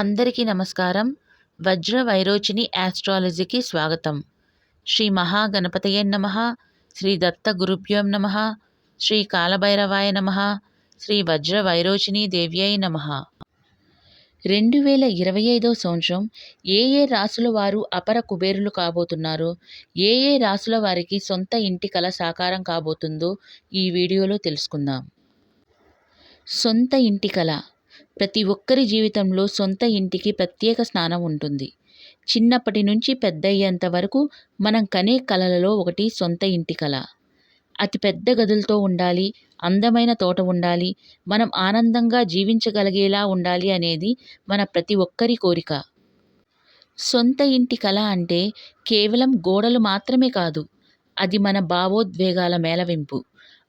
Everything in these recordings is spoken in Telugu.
అందరికీ నమస్కారం. వజ్ర వైరోచిని యాస్ట్రాలజీకి స్వాగతం. శ్రీ మహాగణపతయే నమ. శ్రీ దత్త గురుభ్యోం నమ. శ్రీ కాలభైరవాయ నమ. శ్రీ వజ్ర వైరోచిని దేవ్యై నమ. రెండు వేల ఇరవై ఐదో సంవత్సరం ఏ ఏ రాసుల వారు అపర కుబేరులు కాబోతున్నారో ఏ ఏ రాసుల వారికి సొంత ఇంటి కల సాకారం కాబోతుందో ఈ వీడియోలో తెలుసుకుందాం. సొంత ఇంటి కళ ప్రతి ఒక్కరి జీవితంలో సొంత ఇంటికి ప్రత్యేక స్థానం ఉంటుంది. చిన్నప్పటి నుంచి పెద్దయ్యేంత వరకు మనం కనే కలలలో ఒకటి సొంత ఇంటి కళ. అతి పెద్ద గదులతో ఉండాలి అందమైన తోట ఉండాలి మనం ఆనందంగా జీవించగలిగేలా ఉండాలి అనేది మన ప్రతి ఒక్కరి కోరిక. సొంత ఇంటి కళ అంటే కేవలం గోడలు మాత్రమే కాదు అది మన భావోద్వేగాల మేళవింపు.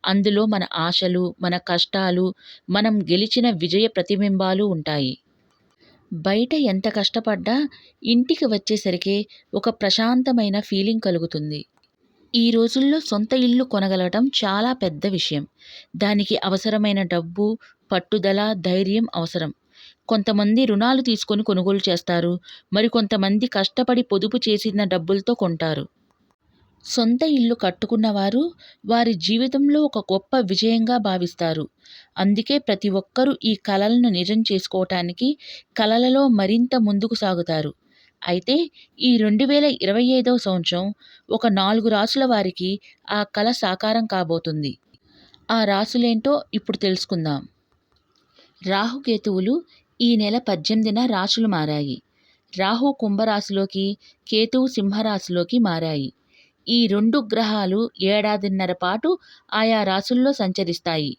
అందులో మన ఆశలు మన కష్టాలు మనం గెలిచిన విజయ ప్రతిబింబాలు ఉంటాయి. బయట ఎంత కష్టపడ్డా ఇంటికి వచ్చేసరికి ఒక ప్రశాంతమైన ఫీలింగ్ కలుగుతుంది. ఈ రోజుల్లో సొంత ఇల్లు కొనగలగటం చాలా పెద్ద విషయం. దానికి అవసరమైన డబ్బు పట్టుదల ధైర్యం అవసరం. కొంతమంది రుణాలు తీసుకొని కొనుగోలు చేస్తారు. మరికొంతమంది కష్టపడి పొదుపు చేసిన డబ్బులతో కొంటారు. సొంత ఇల్లు కట్టుకున్నవారు వారి జీవితంలో ఒక గొప్ప విజయంగా భావిస్తారు. అందుకే ప్రతి ఒక్కరూ ఈ కలలను నిజం చేసుకోవటానికి కలలలో మరింత ముందుకు సాగుతారు. అయితే ఈ రెండు వేల ఇరవై ఐదవ సంవత్సరం ఒక నాలుగు రాసుల వారికి ఆ కళ సాకారం కాబోతుంది. ఆ రాసులేంటో ఇప్పుడు తెలుసుకుందాం. రాహుకేతువులు ఈ నెల పద్దెనిమిదిన రాశులు మారాయి. రాహు కుంభరాశిలోకి కేతువు సింహరాశిలోకి మారాయి. ఈ రెండు గ్రహాలు ఏడాదిన్నర పాటు ఆయా రాశుల్లో సంచరిస్తాయి.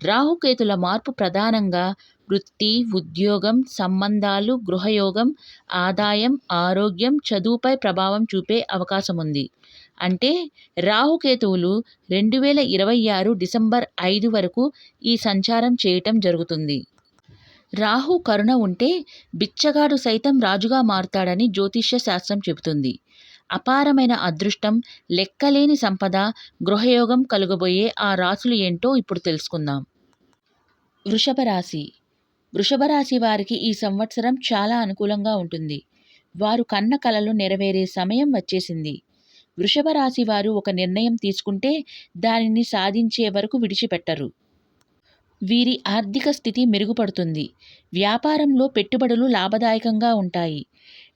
రాహుకేతుల మార్పు ప్రధానంగా వృత్తి ఉద్యోగం సంబంధాలు గృహయోగం ఆదాయం ఆరోగ్యం చదువుపై ప్రభావం చూపే అవకాశం ఉంది అంటే రాహుకేతువులు రెండు వేల ఇరవై ఆరు డిసెంబర్ ఐదు వరకు ఈ సంచారం చేయటం జరుగుతుంది. రాహు కరుణ ఉంటే బిచ్చగాడు సైతం రాజుగా మారుతాడని జ్యోతిష్య శాస్త్రం చెబుతుంది. అపారమైన అదృష్టం లెక్కలేని సంపద గృహయోగం కలుగబోయే ఆ రాశులు ఏంటో ఇప్పుడు తెలుసుకుందాం. వృషభ రాశి. వృషభ రాశి వారికి ఈ సంవత్సరం చాలా అనుకూలంగా ఉంటుంది. వారు కన్న కలలు నెరవేరే సమయం వచ్చేసింది. వృషభ రాశి వారు ఒక నిర్ణయం తీసుకుంటే దానిని సాధించే వరకు విడిచిపెట్టరు. వీరి ఆర్థిక స్థితి మెరుగుపడుతుంది. వ్యాపారంలో పెట్టుబడులు లాభదాయకంగా ఉంటాయి.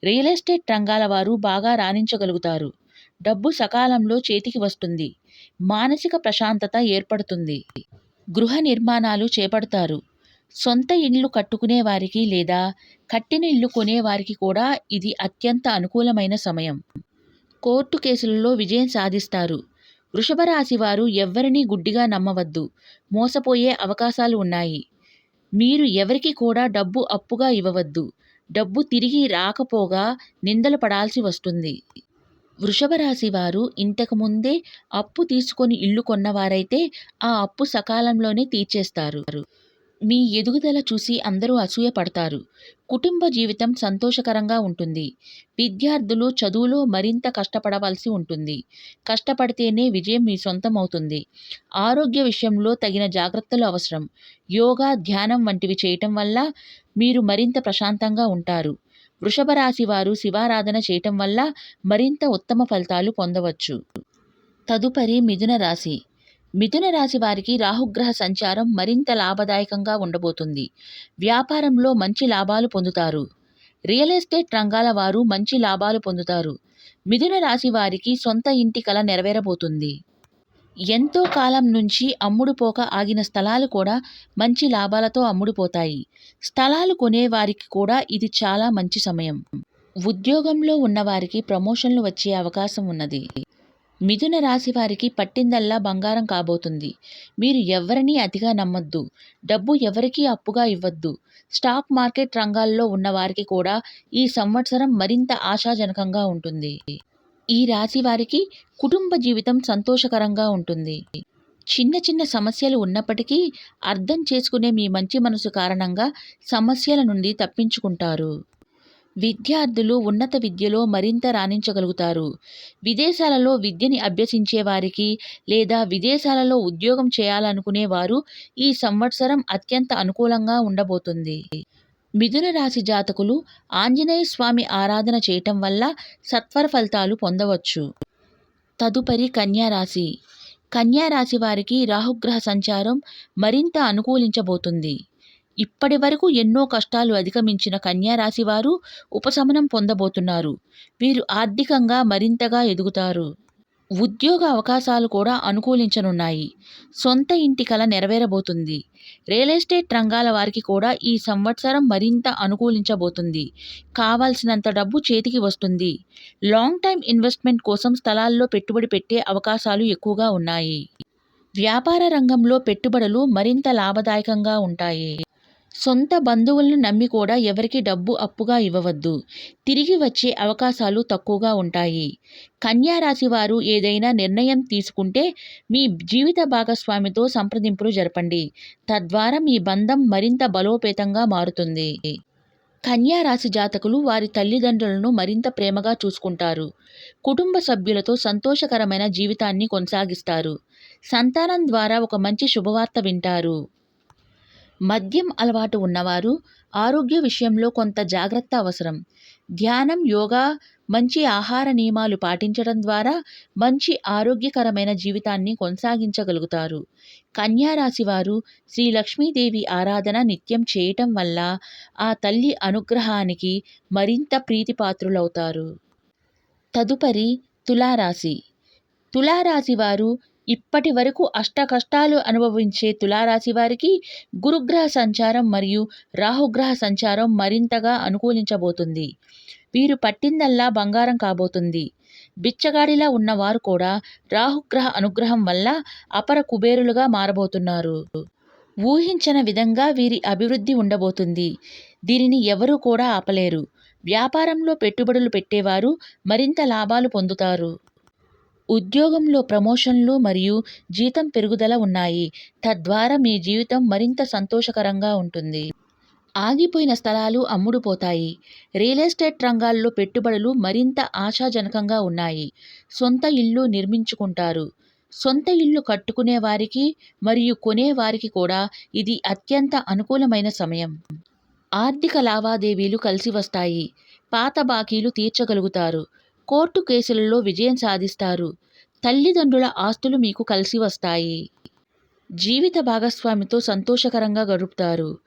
రియల్ ఎస్టేట్ రంగాల వారు బాగా రాణించగలుగుతారు. డబ్బు సకాలంలో చేతికి వస్తుంది. మానసిక ప్రశాంతత ఏర్పడుతుంది. గృహ నిర్మాణాలు చేపడతారు. సొంత ఇల్లు కట్టుకునే వారికి లేదా కట్టిన ఇల్లు కొనేవారికి కూడా ఇది అత్యంత అనుకూలమైన సమయం. కోర్టు కేసులలో విజయం సాధిస్తారు. వృషభ రాశి వారు ఎవ్వరినీ గుడ్డిగా నమ్మవద్దు. మోసపోయే అవకాశాలు ఉన్నాయి. మీరు ఎవరికి కూడా డబ్బు అప్పుగా ఇవ్వవద్దు. డబ్బు తిరిగి రాకపోగా నిందలు పడాల్సి వస్తుంది. వృషభ రాశి వారు ఇంతకు ముందే అప్పు తీసుకొని ఇల్లు కొన్నవారైతే ఆ అప్పు సకాలంలోనే తీర్చేస్తారు. మీ ఎదుగుదల చూసి అందరూ అసూయపడతారు. కుటుంబ జీవితం సంతోషకరంగా ఉంటుంది. విద్యార్థులు చదువులో మరింత కష్టపడవలసి ఉంటుంది. కష్టపడితేనే విజయం మీ సొంతం అవుతుంది ఆరోగ్య విషయంలో తగిన జాగ్రత్తలు అవసరం. యోగా ధ్యానం వంటివి చేయటం వల్ల మీరు మరింత ప్రశాంతంగా ఉంటారు. వృషభ రాశి వారు శివారాధన చేయటం వల్ల మరింత ఉత్తమ ఫలితాలు పొందవచ్చు. తదుపరి మిథున రాశి. మిథున రాశి వారికి రాహుగ్రహ సంచారం మరింత లాభదాయకంగా ఉండబోతుంది. వ్యాపారంలో మంచి లాభాలు పొందుతారు. రియల్ ఎస్టేట్ రంగాల వారు మంచి లాభాలు పొందుతారు. మిథున రాశి వారికి సొంత ఇంటి కల నెరవేరబోతుంది. ఎంతో కాలం నుంచి అమ్ముడుపోక ఆగిన స్థలాలు కూడా మంచి లాభాలతో అమ్ముడుపోతాయి స్థలాలు కొనే వారికి కూడా ఇది చాలా మంచి సమయం. ఉద్యోగంలో ఉన్నవారికి ప్రమోషన్లు వచ్చే అవకాశం ఉన్నది. మిథున రాశి వారికి పట్టిందల్లా బంగారం కాబోతుంది. మీరు ఎవరినీ అతిగా నమ్మొద్దు. డబ్బు ఎవరికీ అప్పుగా ఇవ్వద్దు. స్టాక్ మార్కెట్ రంగాల్లో ఉన్నవారికి కూడా ఈ సంవత్సరం మరింత ఆశాజనకంగా ఉంటుంది. ఈ రాశి వారికి కుటుంబ జీవితం సంతోషకరంగా ఉంటుంది. చిన్న చిన్న సమస్యలు ఉన్నప్పటికీ అర్థం చేసుకునే మీ మంచి మనసు కారణంగా సమస్యల నుండి తప్పించుకుంటారు. విద్యార్థులు ఉన్నత విద్యలో మరింత రాణించగలుగుతారు. విదేశాలలో విద్యని అభ్యసించే వారికి లేదా విదేశాలలో ఉద్యోగం చేయాలనుకునే వారు ఈ సంవత్సరం అత్యంత అనుకూలంగా ఉండబోతుంది. మిథున రాశి జాతకులు ఆంజనేయ స్వామి ఆరాధన చేయటం వల్ల సత్వర ఫలితాలు పొందవచ్చు. తదుపరి కన్యారాశి కన్యారాశి వారికి రాహుగ్రహ సంచారం మరింత అనుకూలించబోతుంది. ఇప్పటి వరకు ఎన్నో కష్టాలు అధిగమించిన కన్యారాశి వారు ఉపశమనం పొందబోతున్నారు. వీరు ఆర్థికంగా మరింతగా ఎదుగుతారు. ఉద్యోగ అవకాశాలు కూడా అనుకూలించనున్నాయి. సొంత ఇంటి కల నెరవేరబోతుంది. రియల్ ఎస్టేట్ రంగాల వారికి కూడా ఈ సంవత్సరం మరింత అనుకూలించబోతుంది. కావాల్సినంత డబ్బు చేతికి వస్తుంది. లాంగ్ టైం ఇన్వెస్ట్మెంట్ కోసం స్థలాల్లో పెట్టుబడి పెట్టే అవకాశాలు ఎక్కువగా ఉన్నాయి. వ్యాపార రంగంలో పెట్టుబడులు మరింత లాభదాయకంగా ఉంటాయి. సొంత బంధువులను నమ్మి కూడా ఎవరికి డబ్బు అప్పుగా ఇవ్వవద్దు. తిరిగి వచ్చే అవకాశాలు తక్కువగా ఉంటాయి. కన్యారాశి వారు ఏదైనా నిర్ణయం తీసుకుంటే మీ జీవిత భాగస్వామితో సంప్రదింపులు జరపండి. తద్వారా మీ బంధం మరింత బలోపేతంగా మారుతుంది. కన్యారాశి జాతకులు వారి తల్లిదండ్రులను మరింత ప్రేమగా చూసుకుంటారు. కుటుంబ సభ్యులతో సంతోషకరమైన జీవితాన్ని కొనసాగిస్తారు. సంతానం ద్వారా ఒక మంచి శుభవార్త వింటారు. మద్యం అలవాటు ఉన్నవారు ఆరోగ్య విషయంలో కొంత జాగ్రత్త అవసరం. ధ్యానం యోగా మంచి ఆహార నియమాలు పాటించడం ద్వారా మంచి ఆరోగ్యకరమైన జీవితాన్ని కొనసాగించగలుగుతారు. కన్యారాశి వారు శ్రీ లక్ష్మీదేవి ఆరాధన నిత్యం చేయటం వల్ల ఆ తల్లి అనుగ్రహానికి మరింత ప్రీతిపాత్రులవుతారు. తదుపరి తులారాశి. తులారాశి వారు ఇప్పటి వరకు అష్ట కష్టాలు అనుభవించే తులారాశి వారికి గురుగ్రహ సంచారం మరియు రాహుగ్రహ సంచారం మరింతగా అనుకూలించబోతుంది. వీరు పట్టిందల్లా బంగారం కాబోతుంది. బిచ్చగాడిలా ఉన్నవారు కూడా రాహుగ్రహ అనుగ్రహం వల్ల అపర కుబేరులుగా మారబోతున్నారు. ఊహించిన విధంగా వీరి అభివృద్ధి ఉండబోతుంది. దీనిని ఎవరూ కూడా ఆపలేరు. వ్యాపారంలో పెట్టుబడులు పెట్టేవారు మరింత లాభాలు పొందుతారు. ఉద్యోగంలో ప్రమోషన్లు మరియు జీతం పెరుగుదల ఉన్నాయి. తద్వారా మీ జీవితం మరింత సంతోషకరంగా ఉంటుంది. ఆగిపోయిన స్థలాలు అమ్ముడుపోతాయి. రియల్ ఎస్టేట్ రంగాల్లో పెట్టుబడులు మరింత ఆశాజనకంగా ఉన్నాయి. సొంత ఇల్లు నిర్మించుకుంటారు. సొంత ఇల్లు కట్టుకునే వారికి మరియు కొనేవారికి కూడా ఇది అత్యంత అనుకూలమైన సమయం. ఆర్థిక లావాదేవీలు కలిసి వస్తాయి. పాత బాకీలు తీర్చగలుగుతారు. కోర్టు కేసులలో విజయం సాధిస్తారు. తల్లిదండ్రుల ఆస్తులు మీకు కలిసి వస్తాయి. జీవిత భాగస్వామితో సంతోషకరంగా గడుపుతారు.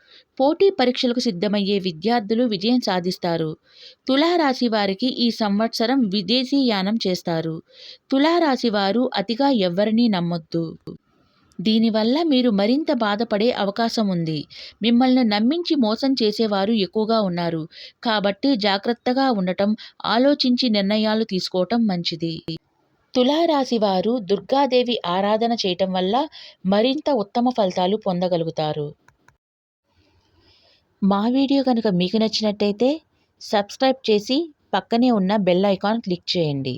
పోటీ పరీక్షలకు సిద్ధమయ్యే విద్యార్థులు విజయం సాధిస్తారు. తులారాశి వారికి ఈ సంవత్సరం విదేశీ యానం చేస్తారు. తులారాశి వారు అతిగా ఎవ్వరినీ నమ్మొద్దు. దీనివల్ల మీరు మరింత బాధపడే అవకాశం ఉంది. మిమ్మల్ని నమ్మించి మోసం చేసేవారు ఎక్కువగా ఉన్నారు. కాబట్టి జాగ్రత్తగా ఉండటం ఆలోచించి నిర్ణయాలు తీసుకోవటం మంచిది. తులారాశి వారు దుర్గాదేవి ఆరాధన చేయటం వల్ల మరింత ఉత్తమ ఫలితాలు పొందగలుగుతారు. మా వీడియో కనుక మీకు నచ్చినట్టయితే సబ్స్క్రైబ్ చేసి పక్కనే ఉన్న బెల్ ఐకాన్ క్లిక్ చేయండి.